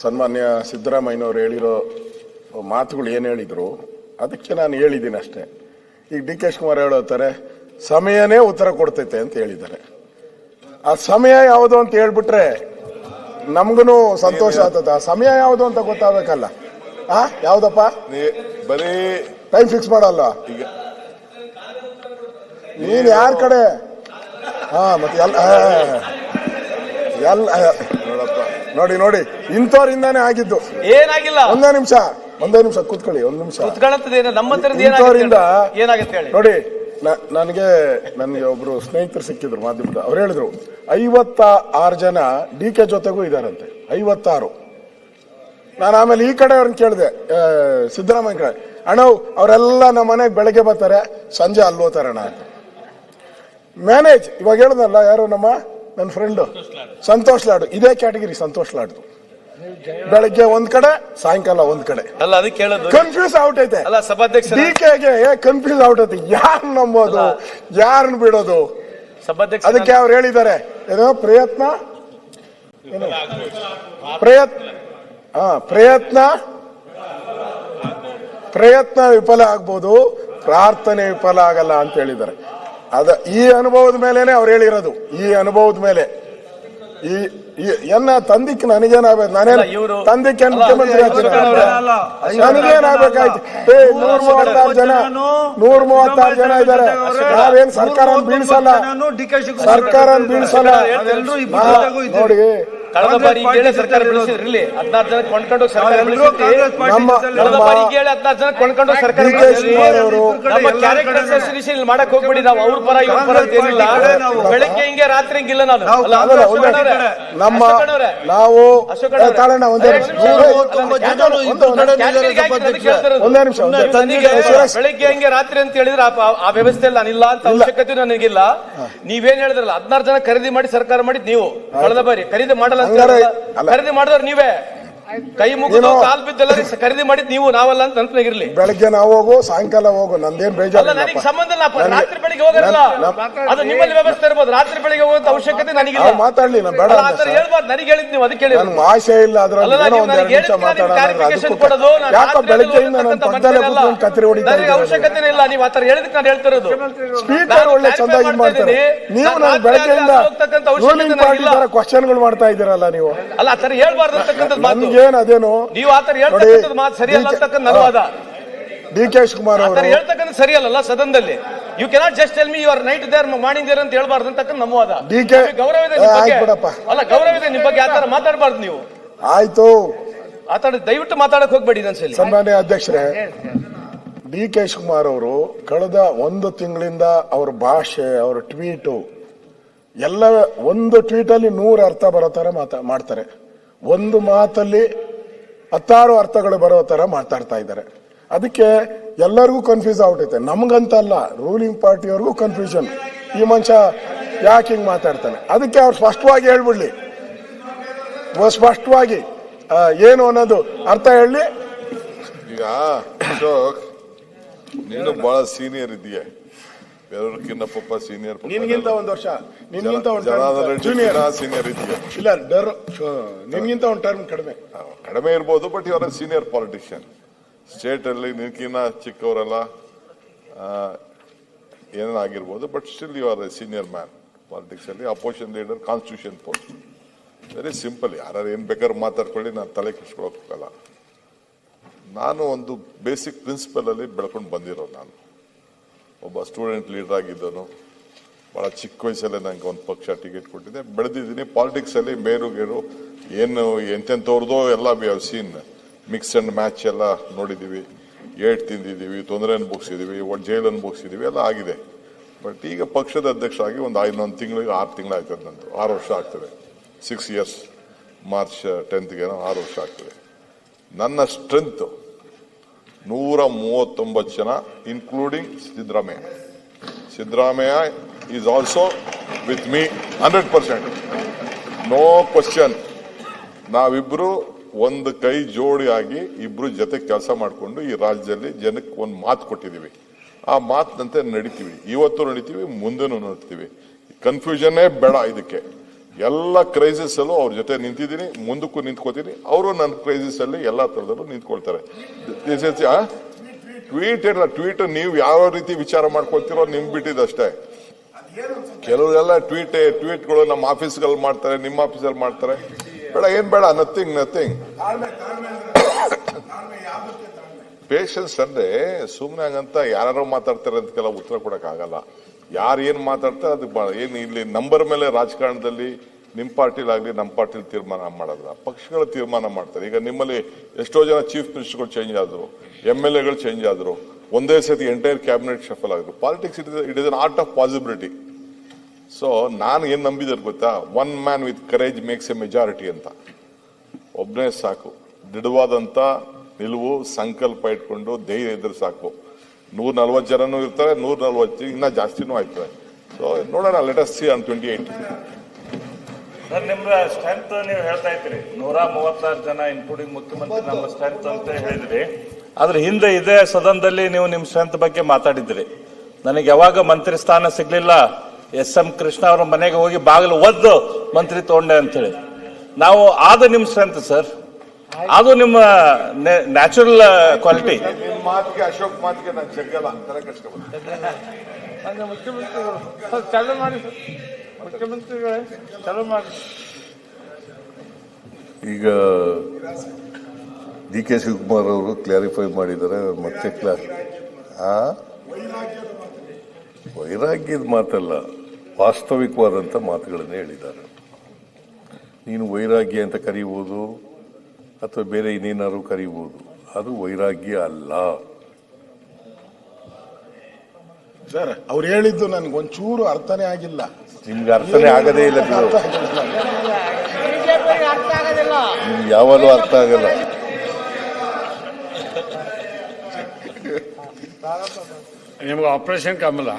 ಸನ್ಮಾನ್ಯ ಸಿದ್ದರಾಮಯ್ಯನವರು ಹೇಳಿರೋ ಮಾತುಗಳು ಏನು ಹೇಳಿದ್ರು ಅದಕ್ಕೆ ನಾನು ಹೇಳಿದ್ದೀನಿ ಅಷ್ಟೇ. ಈಗ ಡಿ ಕೆ ಶಿವಕುಮಾರ್ ಹೇಳೋತಾರೆ ಸಮಯನೇ ಉತ್ತರ ಕೊಡ್ತೈತೆ ಅಂತ ಹೇಳಿದ್ದಾರೆ. ಆ ಸಮಯ ಯಾವುದು ಅಂತ ಹೇಳ್ಬಿಟ್ರೆ ನಮ್ಗೂ ಸಂತೋಷ ಆಗ್ತದೆ. ಆ ಸಮಯ ಯಾವುದು ಅಂತ ಗೊತ್ತಾಗಬೇಕಲ್ಲ. ಆ ಯಾವ್ದಪ್ಪ? ನೀ- ಬರೀ ಟೈಮ್ ಫಿಕ್ಸ್ ಮಾಡಲ್ಲ. ಈಗ ನೀನ್ ಯಾರ ಕಡೆ? ಹಾ ಮತ್ತೆ ಎಲ್ಲ ಎಲ್ಲ ನೋಡಪ್ಪ. ನೋಡಿ ನೋಡಿ ಇಂಥವ್ರಿಂದಾನೇ ಆಗಿದ್ದು. ಏನಾಗಿಲ್ಲ. ಒಂದೇ ನಿಮಿಷ ಒಂದೇ ನಿಮಿಷ ಕೂತ್ಕೊಳ್ಳಿ ಒಂದ್ ನಿಮಿಷ. ಇಂಥವರಿಂದ ಏನಾಗುತ್ತೆ ಹೇಳಿ? ನೋಡಿ ನನಗೆ ನನಗೆ ಒಬ್ರು ಸ್ನೇಹಿತರು ಸಿಕ್ಕಿದ್ರು ಮಾಧ್ಯಮದ ಅವ್ರು ಹೇಳಿದ್ರು ಐವತ್ತ ಆರು ಜನ ಡಿ ಕೆ ಜೊತೆಗೂ ಇದಾರಂತೆ ಐವತ್ತಾರು. ನಾನು ಆಮೇಲೆ ಈ ಕಡೆ ಅವ್ರನ್ನ ಕೇಳಿದೆ ಸಿದ್ದರಾಮಯ್ಯ ಕಡೆ ಅಣ್ಣ ಅವರೆಲ್ಲ ನಮ್ಮ ಮನೆಗೆ ಬೆಳಗ್ಗೆ ಬರ್ತಾರೆ ಸಂಜೆ ಅಲ್ಲಿ ಹೋಗ್ತಾರಣ್ಣ ಅಂತ. ಮ್ಯಾನೇಜ್ ಇವಾಗ ಹೇಳಿದ್ನಲ್ಲ ಯಾರು ನಮ್ಮ ನನ್ನ ಫ್ರೆಂಡು ಸಂತೋಷ್ ಲಾಡು. ಇದೇ ಕ್ಯಾಟಗರಿ ಸಂತೋಷ್ ಲಾಡ್ದು. ಬೆಳಗ್ಗೆ ಒಂದ್ ಕಡೆ ಸಾಯಂಕಾಲ ಒಂದ್ ಕಡೆ. ಅಲ್ಲ ಅದಕ್ಕೆ ಹೇಳೋದು. ಕನ್ಫ್ಯೂಸ್ ಔಟೈತೆ ಅಲ್ಲ ಸಭಾಧ್ಯಕ್ಷ ಡಿ ಕೆಗೆ ಕನ್ಫ್ಯೂಸ್ ಐತೆ. ಯಾರು ನಂಬೋದು? ಯಾರನ್ನ ಬಿಡೋದು? ಸಭಾಧ್ಯಕ್ಷ ಅದಕ್ಕೆ ಅವ್ರು ಹೇಳಿದ್ದಾರೆ. ಏನೋ ಪ್ರಯತ್ನ? ಪ್ರಯತ್ನ ಹಾ ಪ್ರಯತ್ನ? ಪ್ರಯತ್ನ ವಿಫಲ ಆಗ್ಬೋದು. ಪ್ರಾರ್ಥನೆ ವಿಫಲ ಆಗಲ್ಲ ಅಂತ ಹೇಳಿದ್ದಾರೆ. ಅದ ಈ ಅನುಭವದ ಮೇಲೇನೆ ಅವ್ರು ಹೇಳಿರೋದು. ಈ ಅನುಭವದ ಮೇಲೆ. ಈ ಎನ್ನ ತಂದಿಕ್ ನನಗೇನಾಗ್ಬೇಕು ನಾನೇನು ತಂದಿಕ್ಕೆ ನನಗೇನಾಗ್ಬೇಕಾಯ್ತು ಏ ನೂರ ಮೂವತ್ತಾರು ಜನ ನೂರ ಮೂವತ್ತಾರು ಜನ ಇದ್ದಾರೆ. ನಾವೇನ್ ಸರ್ಕಾರ ಬೀಳ್ಸಲ್ಲ. ಸರ್ಕಾರ ಬೀಳ್ಸಲ್ಲ. ನೋಡಿ ಕಳೆದ ಬಾರಿ ಹೇಳಿ ಸರ್ಕಾರ ಬೆಳೆಸಿದ್ರಿಲ್ಲಿ ಹದಿನಾರು ಜನ ಕೊಂಡ್ಕೊಂಡು ಸರ್ಕಾರ ಕಳೆದ ಬಾರಿ ಹೇಳಿ ಹದಿನಾರು ಜನ ಕೊಂಡ್ಕೊಂಡು ಸರ್ಕಾರ ನಮ್ಮ ಕ್ಯಾರೆಕ್ಟರ್. ಅಸೋಸಿಯೇಷನ್ ಮಾಡಕ್ ಹೋಗ್ಬೇಡಿ ನಾವು. ಅವ್ರ ಪರ ಇವ್ರ ಪರ ಅಂತ ಏನಿಲ್ಲ. ಬೆಳಗ್ಗೆ ಹಿಂಗೆ ರಾತ್ರಿ ಹಿಂಗಿಲ್ಲ ನಾನು. ನಮ್ಮ ನಾವು ತಾಳಣ್ಣ ಒಂದೇ ಒಂದೇ- ನಿಮಿಷ. ಬೆಳಿಗ್ಗೆ ಹಂಗೆ ರಾತ್ರಿ ಅಂತ ಹೇಳಿದ್ರೆ ಆ- ವ್ಯವಸ್ಥೆ ಆ ವ್ಯವಸ್ಥೆಯಲ್ಲಿ ನಾನಿಲ್ಲ ಅಂತ ಅವಶ್ಯಕತೆ ನನಗಿಲ್ಲ. ನೀವೇನ್ ಹೇಳಿದ್ರಲ್ಲ ಹದಿನಾರು ಜನ ಖರೀದಿ ಮಾಡಿ ಸರ್ಕಾರ ಮಾಡಿದ್ ನೀವು. ಕಳೆದ ಬಾರಿ ಖರೀದಿ ಮಾಡಲ್ಲ. ಅಲ್ಲ. ಖರೀದಿ ಮಾಡಿದವ್ರು ನೀವೇ ಕೈ ಮುಗಿದು ನೀನು- ಕಾಲ್ ಬಿದ್ದೆಲ್ಲ ಖರೀದಿ ಮಾಡಿದ್ ನೀವು ನಾವಲ್ಲ ಅಂತ ನೆನಪಿನಾಗಿರ್ಲಿ. ಬೆಳಗ್ಗೆ ನಾವು ಹೋಗು ಸಾಯಂಕಾಲ ಹೋಗು ನಂದೇನ್ ಅಲ್ಲ ಬೇಜಾರಿಲ್ಲ ನನಗೆ ಸಂಬಂಧ ಇಲ್ಲ ಅಪ್ಪ. ನನಗೆ- ರಾತ್ರಿ ಬೆಳಿಗ್ಗೆ ಹೋಗೋದಿಲ್ಲ. ನನ್ನ- ಅದು ನಿಮ್ಮಲ್ಲಿ ವ್ಯವಸ್ಥೆ ಇರ್ಬೋದು. ರಾತ್ರಿ ಬೆಳಿಗ್ಗೆ ಹೋಗುವಂತ ಅವಶ್ಯಕತೆ ನನಗಿಲ್ಲ. ಮಾತಾಡ್ಲಿ ನಾನು ಬೇಡ ಅಲ್ಲ, ಆ ಥರ ಹೇಳ್ಬಾರ್ದು. ನನಗೆ ಹೇಳಿದ್ ನೀವು ಅದಕ್ಕೆ ಹೇಳಿ ನನ್ ಆಸೆ ಇಲ್ಲ ಅದ್ರಲ್ಲಿ ಅಲ್ಲ, ಏನೋ ನೀವು ಒಂದ್ ಎರಡು ನನಗೆ ನಿಮಿಷ ಹೇಳಿದ್ಕೆ ನಾನು ಮಾತಾಡೋಣ ಅಂದ್ರೆ ಅದಕ್ಕೂ ನಾನು ಯಾಕೋ ರಾತ್ರಿ ಬೆಳಗ್ಗೆಯಿಂದ ನಾನು ಹೋಗ್ತಕ್ಕಂಥ ಪಕ್ಕದಲ್ಲೇ ಮನುಷ್ಯನಲ್ಲ. ಕೂತ್ಕೊಂಡು ಕತ್ರಿ ಹೊಡಿತಾ ನನಗೆ ಇದ್ದೀನಿ. ಅವಶ್ಯಕತೆ ಇಲ್ಲ ನೀವು ಆತರ ಹೇಳಿದಕ್ಕೆ ನಾನು ಹೇಳ್ತಿರೋದು ಸ್ಪೀಕರ್ ನಾನು ಒಳ್ಳೆ clarify ಚಂದಾಗಿ ಮಾಡ್ತಾ ಮಾಡ್ತಾರೆ. ಇದ್ದೀನಿ. ನೀವು ನಾನು ನಾನು ರಾತ್ರಿ ಬೆಳಗ್ಗೆಯಿಂದ ಅಲ್ಲಿ ಹೋಗ್ತಕ್ಕಂಥ ಅವಶ್ಯಕತೆ ರೂಲಿಂಗ್ ಪಾರ್ಟಿ ನನಗಿಲ್ಲ. ತರ ಕ್ವಶನ್ಗಳು ಮಾಡ್ತಾ ಇದ್ದೀರಲ್ಲ ನೀವು. ಅಲ್ಲ ಆತರ ಹೇಳ್ಬಾರ್ದು ಅಂತಕ್ಕಂಥದ್ದು ಮಾತು. ನನ್ಗೇನ್ ಅದೇನು ನೀವು ಆತರ ಹೇಳ್ತಕ್ಕಂಥದ್ದು ಮಾತು ಸರಿಯಲ್ಲ ಅಂತಕ್ಕಂಥ ನನ್ನ ವಾದ ಡಿ ಕೆ ಶಿವಕುಮಾರ್ ಆತರ ಅವರು ಹೇಳ್ತಕ್ಕಂಥ ಸರಿಯಲ್ಲ ಸದನದಲ್ಲಿ. You cannot just tell me your night there morning there ಅಂತ ಹೇಳ್ಬಾರ್ದು ಅಂತಕ್ಕಂಥ ನಮ್ಮ ವಾದ DK ನಮಗೆ ಗೌರವ ಇದೆ ಬಗ್ಗೆ. ಆಯ್ತ್ ಬಿಡಪ್ಪ. ಅಲ್ಲ ಗೌರವ ಇದೆ ನಿಮ್ಮ ಬಗ್ಗೆ ಆತರ ಮಾತಾಡಬಾರ್ದು ನೀವು. ಆಯ್ತು. ಆತರ ದಯವಿಟ್ಟು ಮಾತಾಡಕ್ ಹೋಗ್ಬೇಡಿ ನನ್ಸಲ್ಲಿ. ಸನ್ಮಾನ್ಯ ಅಧ್ಯಕ್ಷರೇ ಡಿ ಕೆ ಶಿವಕುಮಾರ್ ಅವರು ಕಳೆದ ಒಂದು ತಿಂಗಳಿಂದ ಅವ್ರ ಭಾಷೆ ಅವ್ರ ಟ್ವೀಟು ಎಲ್ಲ ಒಂದು ಟ್ವೀಟಲ್ಲಿ ನೂರು ಅರ್ಥ ಬರೋ ತರ ಮಾತಾ ಮಾಡ್ತಾರೆ. ಒಂದು ಮಾತಲ್ಲಿ ಹತ್ತಾರು ಅರ್ಥಗಳು ಬರೋ ತರ ಮಾತಾಡ್ತಾ ಇದ್ದಾರೆ. ಅದಕ್ಕೆ ಎಲ್ಲರಿಗೂ ಕನ್ಫ್ಯೂಸ್ ಆಗ್ಬಿಟ್ಟೈತೆ ನಮ್ಗಂತ ಅಲ್ಲ ರೂಲಿಂಗ್ ಪಾರ್ಟಿಯವ್ರಿಗೂ ಕನ್ಫ್ಯೂಷನ್ ಈ ಮನುಷ್ಯ ಯಾಕೆ ಹಿಂಗೆ ಮಾತಾಡ್ತಾನೆ? ಅದಕ್ಕೆ ಅವ್ರು ಸ್ಪಷ್ಟವಾಗಿ ಹೇಳ್ಬಿಡ್ಲಿ. ಸ್ಪಷ್ಟವಾಗಿ. ಏನು ಅನ್ನೋದು ಅರ್ಥ ಹೇಳಿ. ಈಗ ನೀನು ಬಹಳ ಸೀನಿಯರ್ ಇದೆಯಾ ಬೇರೆಯವ್ರಕ್ಕಿಂತ ಪಪ್ಪ ಸೀನಿಯರ್ ನಿನ್ಗಿಂತ ಒಂದು ವರ್ಷ ನಿನ್ಗಿಂತ ಒಂದು ಜೂನಿಯರ್ ಸೀನಿಯರ್ ಇದೆಯಾ? ಇಲ್ಲ ಡರ್ ನಿನ್ಗಿಂತ ಒಂದು ಟರ್ಮ್ ಕಡಿಮೆ. ಕಡಿಮೆ ಇರ್ಬೋದು ಬಟ್ ಇವರ ಸೀನಿಯರ್ ಪಾಲಿಟಿಷಿಯನ್ ಸ್ಟೇಟ್ ಅಲ್ಲಿ ನಿನ್ಕಿನ್ನ ಚಿಕ್ಕವರೆಲ್ಲ ಏನೇನಾಗಿರ್ಬೋದು but still you are a senior man politics ಅಲ್ಲಿ opposition leader constitution post very simple ಯಾರು ಏನು ಬೇಕಾದ್ರೂ ಮಾತಾಡ್ಕೊಳ್ಳಿ ನಾನು ತಲೆ ಕೆಡ್ಸ್ಕೊಳಕ್ ಹೋಗಲ್ಲ. ನಾನು ಒಂದು ಬೇಸಿಕ್ ಪ್ರಿನ್ಸಿಪಲ್ ಅಲ್ಲಿ ಬೆಳ್ಕೊಂಡು ಬಂದಿರೋ ನಾನು. ಒಬ್ಬ ಸ್ಟೂಡೆಂಟ್ ಲೀಡರ್ ಆಗಿದ್ದನು ಬಹಳ ಚಿಕ್ಕ ವಯಸ್ಸಲ್ಲೇ ನನಗೆ ಒಂದು ಪಕ್ಷ ಟಿಕೆಟ್ ಕೊಟ್ಟಿದೆ ಬೆಳೆದಿದ್ದೀನಿ. ಪಾಲಿಟಿಕ್ಸಲ್ಲಿ ಬೇರು ಗೇರು ಏನು ಎಂತೆಂಥವ್ರದೋ ಎಲ್ಲ we have seen mix and match ಎಲ್ಲ ನೋಡಿದ್ದೀವಿ. ಏಟ್ ತಿಂದಿದ್ದೀವಿ. ತೊಂದರೆ ಅನುಭವಿಸಿದೀವಿ ಒಟ್ಟು ಜೈಲು ಅನುಭವಿಸಿದೀವಿ ಎಲ್ಲ ಆಗಿದೆ. ಬಟ್ ಈಗ ಪಕ್ಷದ ಅಧ್ಯಕ್ಷ ಆಗಿ ಒಂದು ಐದೊಂದು ತಿಂಗಳಿಗೆ ಆರು ತಿಂಗಳಾಗ್ತದೆ ನಂದು. ಆರು ವರ್ಷ ಆಗ್ತದೆ. ಸಿಕ್ಸ್ ಇಯರ್ಸ್ ಮಾರ್ಚ್ ಟೆಂತ್ಗೆ ಆರು ವರ್ಷ ಆಗ್ತದೆ. ನನ್ನ ಸ್ಟ್ರೆಂತ್ ನೂರ ಮೂವತ್ತೊಂಬತ್ತು ಜನ including Siddaramaiah. Siddaramaiah is also with me hundred percent no question ನಾವಿಬ್ಬರು ಒಂದು ಕೈ ಜೋಡಿ ಆಗಿ ಇಬ್ರು ಜೊತೆ ಕೆಲಸ ಮಾಡಿಕೊಂಡು ಈ ರಾಜ್ಯದಲ್ಲಿ ಜನಕ್ಕೆ ಒಂದು ಮಾತು ಕೊಟ್ಟಿದ್ದೀವಿ ಆ ಮಾತಿನಂತೆ ನಡಿತೀವಿ. ಇವತ್ತು ನಡಿತೀವಿ, ಮುಂದೆನೂ ನಡಿತೀವಿ. ಕನ್ಫ್ಯೂಷನ್ನೇ ಬೇಡ ಇದಕ್ಕೆ. ಎಲ್ಲ ಕ್ರೈಸಿಸ್ ಅಲ್ಲೂ ಅವ್ರ ಜೊತೆ ನಿಂತಿದ್ದೀನಿ, ಮುಂದಕ್ಕೂ ನಿಂತ್ಕೋತೀನಿ. ಅವರು ನನ್ನ ಕ್ರೈಸಿಸ್ ಅಲ್ಲಿ ಎಲ್ಲ ತರದಲ್ಲೂ ನಿಂತ್ಕೊಳ್ತಾರೆ. ಟ್ವೀಟ್ ಇಲ್ಲ ಟ್ವೀಟ್ ನೀವು ಯಾವ ರೀತಿ ವಿಚಾರ ಮಾಡ್ಕೊತಿರೋ ನಿಮ್ ಬಿಟ್ಟಿದ್ದಷ್ಟೇ ಕೆಲವರೆಲ್ಲ ಟ್ವೀಟ್ ಟ್ವೀಟ್ಗಳು ನಮ್ಮ ಆಫೀಸ್ಗಳಲ್ಲಿ ಮಾಡ್ತಾರೆ, ನಿಮ್ಮ ಆಫೀಸಲ್ಲಿ ಮಾಡ್ತಾರೆ. ಬೇಡ, ಏನ್ ಬೇಡ ನಥಿಂಗ್ ನಥಿಂಗ್ ಪೇಷನ್ಸ್ ಅಂದ್ರೆ ಸುಮ್ನೆ ಹಂಗಂತ ಯಾರು ಮಾತಾಡ್ತಾರೆ ಅಂತ ಕೆಲ ಉತ್ತರ ಕೊಡಕ್ ಆಗಲ್ಲ ಯಾರು ಏನು ಮಾತಾಡ್ತಾರೆ ಅದಕ್ಕೆ ಏನು ಇಲ್ಲಿ ನಂಬರ್ ಮೇಲೆ ರಾಜಕಾರಣದಲ್ಲಿ ನಿಮ್ಮ ಪಾರ್ಟಿಲಾಗಲಿ ನಮ್ಮ ಪಾರ್ಟಿಲಿ ತೀರ್ಮಾನ ಮಾಡೋದಿಲ್ಲ ಪಕ್ಷಗಳು ತೀರ್ಮಾನ ಮಾಡ್ತಾರೆ. ಈಗ ನಿಮ್ಮಲ್ಲಿ ಎಷ್ಟೋ ಜನ ಚೀಫ್ ಮಿನಿಸ್ಟರ್ಗಳು ಚೇಂಜ್ ಆದರು ಎಂ ಎಲ್ ಎಗಳು ಚೇಂಜ್ ಆದರು, ಒಂದೇ ಸತಿ ಎಂಟೈರ್ ಕ್ಯಾಬಿನೆಟ್ ಶಫಲ್ ಆಗಿದ್ರು. Politics it it is an art of possibility so ನಾನು ಏನು ನಂಬಿದೆ ಗೊತ್ತಾ? One man with courage makes a majority ಅಂತ. ಒಬ್ಬನೇ ಸಾಕು. ದೃಢವಾದಂಥ ನಿಲುವು, ಸಂಕಲ್ಪ ಇಟ್ಕೊಂಡು ಧೈರ್ಯ ಇದ್ರೆ ಸಾಕು. ನೂರ ನಲ್ವತ್ತು ಜನನು ಇರ್ತಾರೆ, ನೂರ ನಲ್ವತ್ತು, ಇನ್ನ ಜಾಸ್ತಿನೂ ಆಯ್ತದೆ. ಸೊ ನೋಡೋಣ let us see on twenty eight sir ನಿಮ್ಮ ಸ್ಟ್ರೆಂತ್ ನೀವು ಹೇಳ್ತಾ ಇದ್ರಿ ನೂರ ಮೂವತ್ತಾರು ಜನ ಇನ್ಕ್ಲೂಡಿಂಗ್ ಮುಖ್ಯಮಂತ್ರಿ, ನಮ್ಮ ಸ್ಟ್ರೆಂತ್ ಅಂತ ಹೇಳಿದ್ರಿ. ಆದ್ರೆ ಹಿಂದೆ ಇದೇ ಸದನದಲ್ಲಿ ನೀವು ನಿಮ್ಮ ಸ್ಟ್ರೆಂತ್ ಬಗ್ಗೆ ಮಾತಾಡಿದ್ರಿ. ನನಗೆ ಯಾವಾಗ ಮಂತ್ರಿ ಸ್ಥಾನ ಸಿಗ್ಲಿಲ್ಲ ಎಸ್ ಎಂ ಕೃಷ್ಣ ಅವರ ಮನೆಗೆ ಹೋಗಿ ಬಾಗಿಲು ಒದ್ದು ಮಂತ್ರಿ ತಗೊಂಡೆ ಅಂತೇಳಿ. ನಾವು ಆದ ನಿಮ್ಮ ಸ್ಟ್ರೆಂತ್ ಸರ್ ಅದು ನಿಮ್ಮ ನ್ಯಾಚುರಲ್ ಕ್ವಾಲಿಟಿ ನಿಮ್ ಮಾತಿಗೆ ಅಶೋಕ್ ಮಾತಿಗೆ ನಾನು ಜಗ್ಗಲ್ಲ ತಲೆ ಕಟ್ಸ್ಕೊಬಾರ್ದು. ಅಂದ್ರೆ ಮುಖ್ಯಮಂತ್ರಿಗಳು ಸರ್, ಚಾಲೂ ಮಾಡಿ ಸರ್. ಮುಖ್ಯಮಂತ್ರಿಗಳೇ ಚಾಲೂ ಮಾಡಿ ಈಗ ಡಿ ಕೆ ಶಿವಕುಮಾರ್ ಅವರು ಕ್ಲಾರಿಫೈ ಮಾಡಿದ್ದಾರೆ ಮತ್ತೆ ಕ್ಲಾ ಆ ವೈರಾಗ್ಯದ ಮಾತಲ್ಲ ವಾಸ್ತವಿಕವಾದಂಥ ಮಾತುಗಳನ್ನು ಹೇಳಿದ್ದಾರೆ ನೀನು ವೈರಾಗ್ಯ ಅಂತ ಕರೀಬೋದು ಅಥವಾ ಬೇರೆ ಇನ್ನೇನಾದ್ರು ಕರಿಬಹುದು ಅದು ವೈರಾಗ್ಯ ಅಲ್ಲ. ಸರ್ ಅವ್ರು ಹೇಳಿದ್ದು ನನ್ಗೆ ಒಂಚೂರು ಅರ್ಥನೇ ಆಗಿಲ್ಲ. ನಿಮ್ಗೆ ಅರ್ಥನೇ ಆಗದೇ ಇಲ್ಲ ಬಿಡು. ನಿಮ್ಗೆ ಯಾವಾಗಲೂ ಅರ್ಥ ಆಗಲ್ಲ. ನಿಮ್ಗೆ ಆಪರೇಷನ್ ಕಮಲ.